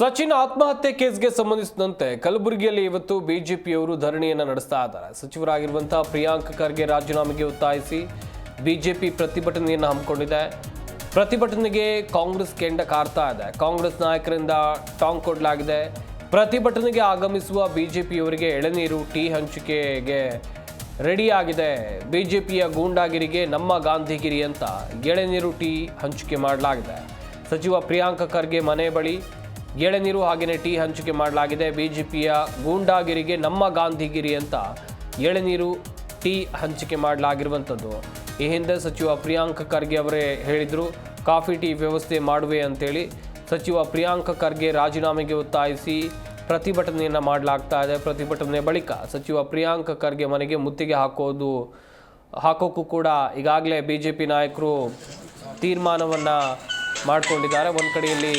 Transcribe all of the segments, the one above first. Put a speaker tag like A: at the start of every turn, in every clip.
A: ಸಚಿನ್ ಆತ್ಮಹತ್ಯೆ ಕೇಸ್ಗೆ ಸಂಬಂಧಿಸಿದಂತೆ ಕಲಬುರಗಿಯಲ್ಲಿ ಇವತ್ತು ಬಿಜೆಪಿಯವರು ಧರಣಿಯನ್ನು ನಡೆಸ್ತಾ ಇದ್ದಾರೆ. ಸಚಿವರಾಗಿರುವಂತಹ ಪ್ರಿಯಾಂಕ್ ಖರ್ಗೆ ರಾಜೀನಾಮೆಗೆ ಒತ್ತಾಯಿಸಿ ಬಿಜೆಪಿ ಪ್ರತಿಭಟನೆಯನ್ನು ಹಮ್ಮಿಕೊಂಡಿದೆ. ಪ್ರತಿಭಟನೆಗೆ ಕಾಂಗ್ರೆಸ್ ಕೆಂಡ ಕಾರ್ತಾ ಇದೆ. ಕಾಂಗ್ರೆಸ್ ನಾಯಕರಿಂದ ಟಾಂಗ್ ಕೊಡಲಾಗಿದೆ. ಪ್ರತಿಭಟನೆಗೆ ಆಗಮಿಸುವ ಬಿಜೆಪಿಯವರಿಗೆ ಎಳನೀರು, ಟೀ ಹಂಚಿಕೆಗೆ ರೆಡಿಯಾಗಿದೆ. ಬಿಜೆಪಿಯ ಗೂಂಡಾಗಿರಿಗೆ ನಮ್ಮ ಗಾಂಧಿಗಿರಿ ಅಂತ ಎಳೆನೀರು, ಟೀ ಹಂಚಿಕೆ ಮಾಡಲಾಗಿದೆ. ಸಚಿವ ಪ್ರಿಯಾಂಕ ಖರ್ಗೆ ಮನೆ ಬಳಿ ಎಳೆನೀರು ಹಾಗೆಯೇ ಟೀ ಹಂಚಿಕೆ ಮಾಡಲಾಗಿದೆ. ಬಿಜೆಪಿಯ ಗೂಂಡಾಗಿರಿಗೆ ನಮ್ಮ ಗಾಂಧಿಗಿರಿ ಅಂತ ಎಳೆನೀರು ಟೀ ಹಂಚಿಕೆ ಮಾಡಲಾಗಿರುವಂಥದ್ದು. ಈ ಹಿಂದೆ ಸಚಿವ ಪ್ರಿಯಾಂಕ್ ಖರ್ಗೆ ಅವರೇ ಹೇಳಿದರು, ಕಾಫಿ ಟೀ ವ್ಯವಸ್ಥೆ ಮಾಡುವೆ ಅಂತೇಳಿ. ಸಚಿವ ಪ್ರಿಯಾಂಕ್ ಖರ್ಗೆ ರಾಜೀನಾಮೆಗೆ ಒತ್ತಾಯಿಸಿ ಪ್ರತಿಭಟನೆಯನ್ನು ಮಾಡಲಾಗ್ತಾ ಇದೆ. ಪ್ರತಿಭಟನೆ ಬಳಿಕ ಸಚಿವ ಪ್ರಿಯಾಂಕ್ ಖರ್ಗೆ ಮನೆಗೆ ಮುತ್ತಿಗೆ ಹಾಕೋದು ಹಾಕೋಕ್ಕೂ ಕೂಡ ಈಗಾಗಲೇ ಬಿ ಜೆ ಪಿ ನಾಯಕರು ತೀರ್ಮಾನವನ್ನು ಮಾಡಿಕೊಂಡಿದ್ದಾರೆ. ಒಂದು ಕಡೆಯಲ್ಲಿ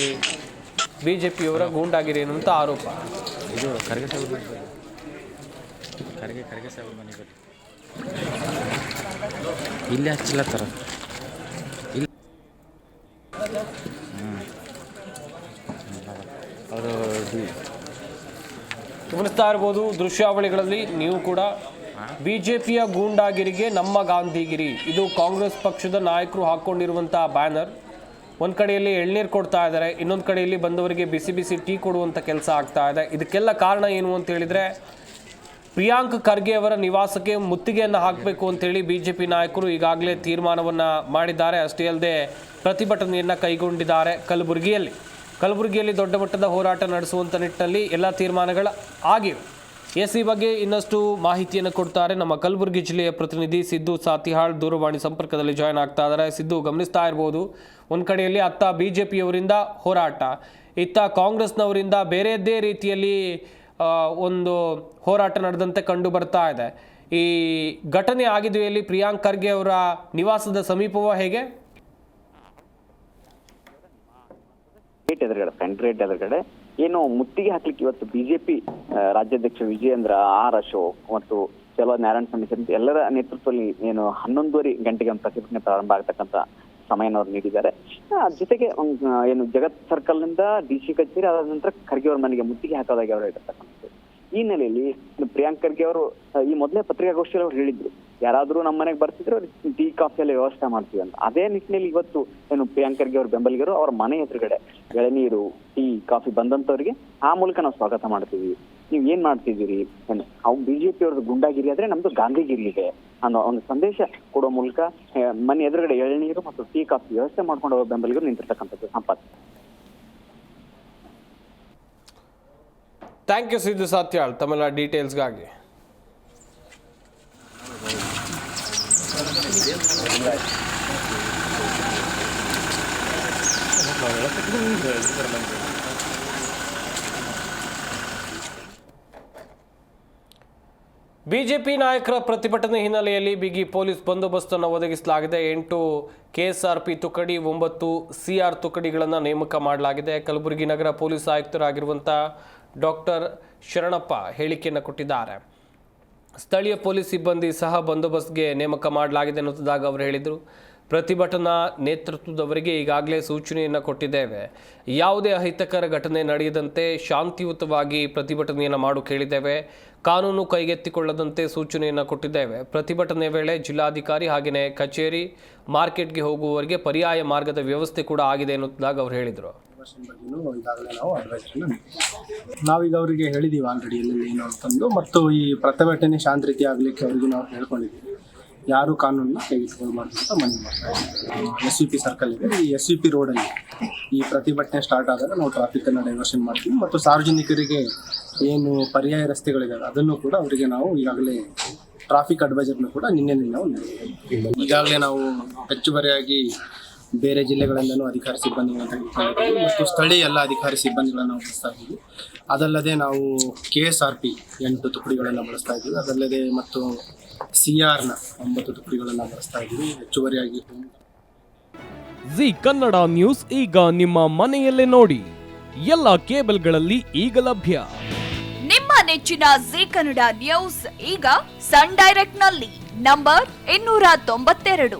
A: ಬಿ ಜೆ ಪಿಯವರ ಗೂಂಡಾಗಿರಿ ಅನ್ನುವಂಥ ಆರೋಪ.
B: ಇದು ಖರ್ಗೆ ಸಾಹೇಬ್ ಖರ್ಗೆ ಖರ್ಗೆ ಸಾಹೇಬ್ ಮನೆ ಬಳಿ ಇಲ್ಲೇ ಇಲ್ಲಿ ಅವರು
A: ಗಮನಿಸ್ತಾ ಇರ್ಬೋದು ದೃಶ್ಯಾವಳಿಗಳಲ್ಲಿ ನೀವು ಕೂಡ ಬಿಜೆಪಿಯ ಗೂಂಡಾಗಿರಿಗೆ ನಮ್ಮ ಗಾಂಧಿಗಿರಿ. ಇದು ಕಾಂಗ್ರೆಸ್ ಪಕ್ಷದ ನಾಯಕರು ಹಾಕೊಂಡಿರುವಂತಹ ಬ್ಯಾನರ್. ಒಂದು ಕಡೆಯಲ್ಲಿ ಎಳ್ನೀರು ಕೊಡ್ತಾ ಇದ್ದಾರೆ ಇನ್ನೊಂದು ಕಡೆಯಲ್ಲಿ ಬಂದವರಿಗೆ ಬಿಸಿ ಬಿಸಿ ಟೀ ಕೊಡುವಂಥ ಕೆಲಸ ಆಗ್ತಾ ಇದೆ. ಇದಕ್ಕೆಲ್ಲ ಕಾರಣ ಏನು ಅಂತ ಹೇಳಿದರೆ, ಪ್ರಿಯಾಂಕ್ ಖರ್ಗೆ ಅವರ ನಿವಾಸಕ್ಕೆ ಮುತ್ತಿಗೆಯನ್ನು ಹಾಕಬೇಕು ಅಂತೇಳಿ ಬಿ ಜೆ ಪಿ ನಾಯಕರು ಈಗಾಗಲೇ ತೀರ್ಮಾನವನ್ನು ಮಾಡಿದ್ದಾರೆ. ಅಷ್ಟೇ ಅಲ್ಲದೆ ಪ್ರತಿಭಟನೆಯನ್ನು ಕೈಗೊಂಡಿದ್ದಾರೆ ಕಲಬುರಗಿಯಲ್ಲಿ. ಕಲಬುರಗಿಯಲ್ಲಿ ದೊಡ್ಡ ಮಟ್ಟದ ಹೋರಾಟ ನಡೆಸುವಂಥ ನಿಟ್ಟಿನಲ್ಲಿ ಎಲ್ಲ ತೀರ್ಮಾನಗಳು ಆಗಿವೆ. ಎಸ್ ಈ ಬಗ್ಗೆ ಇನ್ನಷ್ಟು ಮಾಹಿತಿಯನ್ನು ಕೊಡ್ತಾರೆ. ನಮ್ಮ ಕಲಬುರಗಿ ಜಿಲ್ಲೆಯ ಪ್ರತಿನಿಧಿ ಸಿದ್ದು ಸಾತಿಹಾಳ್ ದೂರವಾಣಿ ಸಂಪರ್ಕದಲ್ಲಿ ಜಾಯ್ನ್ ಆಗ್ತಾ ಇದ್ದಾರೆ. ಸಿದ್ದು, ಗಮನಿಸ್ತಾ ಇರ್ಬೋದು, ಒಂದು ಕಡೆಯಲ್ಲಿ ಅತ್ತ ಬಿ ಜೆ ಪಿಯವರಿಂದ ಹೋರಾಟ, ಇತ್ತ ಕಾಂಗ್ರೆಸ್ನವರಿಂದ ಬೇರೆದೇ ರೀತಿಯಲ್ಲಿ ಒಂದು ಹೋರಾಟ ನಡೆದಂತೆ ಕಂಡು ಬರ್ತಾ ಇದೆ. ಈ ಘಟನೆ ಆಗಿದೆಯಲ್ಲಿ ಪ್ರಿಯಾಂಕ್ ಖರ್ಗೆ ಅವರ ನಿವಾಸದ ಸಮೀಪವ ಹೇಗೆ?
C: ಗೇಟ್ ಎದುರುಗಡೆ ಫ್ರಂಟ್ ಎದುರುಗಡೆ, ಏನು ಮುತ್ತಿಗೆ ಹಾಕ್ಲಿಕ್ಕೆ ಇವತ್ತು ಬಿಜೆಪಿ ರಾಜ್ಯಾಧ್ಯಕ್ಷ ವಿಜಯೇಂದ್ರ ಆರ್ ಅಶೋಕ್ ಮತ್ತು ಚಲೋ ನಾರಾಯಣ ಸ್ವಾಮಿ ಸೇರಿದಂತೆ ಎಲ್ಲರ ನೇತೃತ್ವದಲ್ಲಿ ಏನು ಹನ್ನೊಂದುವರೆ ಗಂಟೆಗೆ ಒಂದು ಪ್ರತಿಭಟನೆ ಪ್ರಾರಂಭ ಆಗ್ತಕ್ಕಂತ ಸಮಯನ ಅವ್ರು ನೀಡಿದ್ದಾರೆ. ಜೊತೆಗೆ ಏನು ಜಗತ್ ಸರ್ಕಲ್ನಿಂದ ಡಿ ಸಿ ಕಚೇರಿ ಅದಾದ ನಂತರ ಖರ್ಗೆ ಅವ್ರ ಮನೆಗೆ ಮುತ್ತಿಗೆ ಹಾಕೋದಾಗಿ ಅವರು ಹೇಳಿರ್ತಕ್ಕಂಥದ್ದು. ಈ ಹಿನ್ನೆಲೆಯಲ್ಲಿ ಇನ್ನು ಪ್ರಿಯಾಂಕ್ ಖರ್ಗೆ ಅವರು ಈ ಮೊದಲೇ ಪತ್ರಿಕಾಗೋಷ್ಠಿಯಲ್ಲಿ ಅವ್ರು ಹೇಳಿದ್ರು. ಯಾರಾದ್ರೂ ನಮ್ಮ ಮನೆಗೆ ಬರ್ತಿದ್ರು ಟೀ, ಕಾಫಿ ಎಲ್ಲ ವ್ಯವಸ್ಥೆ ಮಾಡ್ತೀವಿ ಅಂತ. ಅದೇ ನಿಟ್ಟಿನಲ್ಲಿ ಇವತ್ತು ಏನು ಪ್ರಿಯಾಂಕರ್ಗೆ ಅವ್ರ, ಬೆಂಬಲಿಗರು ಅವ್ರ ಮನೆ ಎದುರುಗಡೆ ಎಳನೀರು ಟೀ, ಕಾಫಿ ಬಂದಂತವ್ರಿಗೆ ಆ ಮೂಲಕ ನಾವು ಸ್ವಾಗತ ಮಾಡ್ತೀವಿ. ನೀವ್ ಏನ್ ಮಾಡ್ತಿದ್ದೀರಿ? ಅವು ಬಿಜೆಪಿ ಅವ್ರದ್ದು ಗುಂಡಾಗಿರಿ ಆದ್ರೆ ನಮ್ದು ಗಾಂಧಿಗಿರಿ ಇದೆ ಅನ್ನೋ ಒಂದು ಸಂದೇಶ ಕೊಡೋ ಮೂಲಕ ಮನೆ ಎದುರುಗಡೆ ಎಳನೀರು ಮತ್ತು ಟೀ, ಕಾಫಿ ವ್ಯವಸ್ಥೆ ಮಾಡ್ಕೊಂಡು ಅವ್ರ ಬೆಂಬಲಿಗರು ನಿಂತಿರ್ತಕ್ಕಂಥದ್ದು ಸಂಪತ್
A: ಥ್ಯಾಂಕ್ ಯು ಸಿದ್ದು ಸಾತ್ಯಾಳ್, ತಮ್ಮೆಲ್ಲ ಡೀಟೇಲ್ಸ್ಗಾಗಿ ಬಿಜೆಪಿ ನಾಯಕರ ಪ್ರತಿಭಟನೆ ಹಿನ್ನೆಲೆಯಲ್ಲಿ ಬಿಗಿ ಪೊಲೀಸ್ ಬಂದೋಬಸ್ತನ್ನು ಒದಗಿಸಲಾಗಿದೆ. ಎಂಟು ಕೆಎಸ್ಆರ್ಪಿ ತುಕಡಿ, ಒಂಬತ್ತು ಸಿಆರ್ ತುಕಡಿಗಳನ್ನು ನೇಮಕ ಮಾಡಲಾಗಿದೆ. ಕಲಬುರಗಿ ನಗರ ಪೊಲೀಸ್ ಆಯುಕ್ತರಾಗಿರುವಂಥ ಡಾಕ್ಟರ್ ಶರಣಪ್ಪ ಹೇಳಿಕೆಯನ್ನು ಕೊಟ್ಟಿದ್ದಾರೆ. ಸ್ಥಳೀಯ ಪೊಲೀಸ್ ಸಿಬ್ಬಂದಿ ಸಹ ಬಂದೋಬಸ್ತ್ಗೆ ನೇಮಕ ಮಾಡಲಾಗಿದೆ ಅನ್ನೋದಾಗಿ ಅವರು ಹೇಳಿದರು. ಪ್ರತಿಭಟನಾ ನೇತೃತ್ವದವರಿಗೆ ಈಗಾಗಲೇ ಸೂಚನೆಯನ್ನು ಕೊಟ್ಟಿದ್ದೇವೆ. ಯಾವುದೇ ಅಹಿತಕರ ಘಟನೆ ನಡೆಯದಂತೆ ಶಾಂತಿಯುತವಾಗಿ ಪ್ರತಿಭಟನೆಯನ್ನು ಮಾಡು ಕೇಳಿದ್ದೇವೆ. ಕಾನೂನು ಕೈಗೆತ್ತಿಕೊಳ್ಳದಂತೆ ಸೂಚನೆಯನ್ನು ಕೊಟ್ಟಿದ್ದೇವೆ. ಪ್ರತಿಭಟನೆ ವೇಳೆ ಜಿಲ್ಲಾಧಿಕಾರಿ ಹಾಗೆಯೇ ಕಚೇರಿ ಮಾರ್ಕೆಟ್ಗೆ ಹೋಗುವವರಿಗೆ ಪರ್ಯಾಯ ಮಾರ್ಗದ ವ್ಯವಸ್ಥೆ ಕೂಡ ಆಗಿದೆ ಎನ್ನುತ್ತಿದ್ದಾಗ ಅವರು ಹೇಳಿದರು.
D: ವರ್ಷನ್ ಬಗ್ಗೆನೂ ಈಗಾಗಲೇ ನಾವು ಅಡ್ವೈಸನ್ನು ನಾವೀಗ ಅವರಿಗೆ ಹೇಳಿದ್ದೀವಿ ಆಲ್ರೆಡಿ ಎಲ್ಲೆಲ್ಲಿ ಏನು ಅಂತಂದು ಮತ್ತು ಈ ಪ್ರತಿಭಟನೆ ಶಾಂತ ರೀತಿ ಆಗಲಿಕ್ಕೆ ಅವರಿಗೆ ನಾವು ಹೇಳ್ಕೊಂಡಿದ್ದೀವಿ. ಯಾರು ಕಾನೂನನ್ನ ಕೈಗೆತ್ತಿಕೊಳ್ಬಾರ್ದು ಅಂತ ಮನವಿ ಮಾಡ್ತಾ ಇದ್ದೀವಿ. ಎಸ್ ಯು ಪಿ ಸರ್ಕಲ್ ಇದೆ. ಈ ಎಸ್ ಯು ಪಿ ರೋಡಲ್ಲಿ ಈ ಪ್ರತಿಭಟನೆ ಸ್ಟಾರ್ಟ್ ಆದಾಗ ನಾವು ಟ್ರಾಫಿಕನ್ನು ಡೈವರ್ಷನ್ ಮಾಡ್ತೀವಿ. ಮತ್ತು ಸಾರ್ವಜನಿಕರಿಗೆ ಏನು ಪರ್ಯಾಯ ರಸ್ತೆಗಳಿದ್ದಾವೆ ಅದನ್ನು ಕೂಡ ಅವರಿಗೆ ನಾವು ಈಗಾಗಲೇ ಟ್ರಾಫಿಕ್ ಅಡ್ವೈಸರ್ನ ಕೂಡ ನಿನ್ನೆ ನಾವು. ಈಗಾಗಲೇ ನಾವು ಹೆಚ್ಚುವರಿಯಾಗಿ ಬೇರೆ ಜಿಲ್ಲೆಗಳಿಂದಲೂ ಅಧಿಕಾರಿ ಸಿಬ್ಬಂದಿಗಳನ್ನು ತೆಗೆದುಕೊಂಡಿದ್ದೀವಿ. ಮತ್ತು ಸ್ಥಳೀಯ ಎಲ್ಲ ಅಧಿಕಾರಿ ಸಿಬ್ಬಂದಿಗಳನ್ನು ನಾವು ಬಳಸ್ತಾ ಇದ್ದೀವಿ. ಅದಲ್ಲದೆ ನಾವು ಕೆ ಎಸ್ ಆರ್ ಪಿ ಎಂಟು ತುಕಡಿಗಳನ್ನು ಬಳಸ್ತಾ ಇದ್ದೀವಿ. ಅದಲ್ಲದೆ ಮತ್ತು ಸಿ ಆರ್ನ ಒಂಬತ್ತು ತುಕಡಿಗಳನ್ನು ಬಳಸ್ತಾ ಇದ್ದೀವಿ. ಹೆಚ್ಚುವರಿಯಾಗಿ
E: ಜಿ ಕನ್ನಡ ನ್ಯೂಸ್ ಈಗ ನಿಮ್ಮ ಮನೆಯಲ್ಲೇ ನೋಡಿ. ಎಲ್ಲ ಕೇಬಲ್ಗಳಲ್ಲಿ ಈಗ ಲಭ್ಯ.
F: ನಿಮ್ಮ ನೆಚ್ಚಿನ ಜಿ ಕನ್ನಡ ನ್ಯೂಸ್ ಈಗ ಸನ್ ಡೈರೆಕ್ಟ್ನಲ್ಲಿ ನಂಬರ್ ಇನ್ನೂರ ತೊಂಬತ್ತೆರಡು.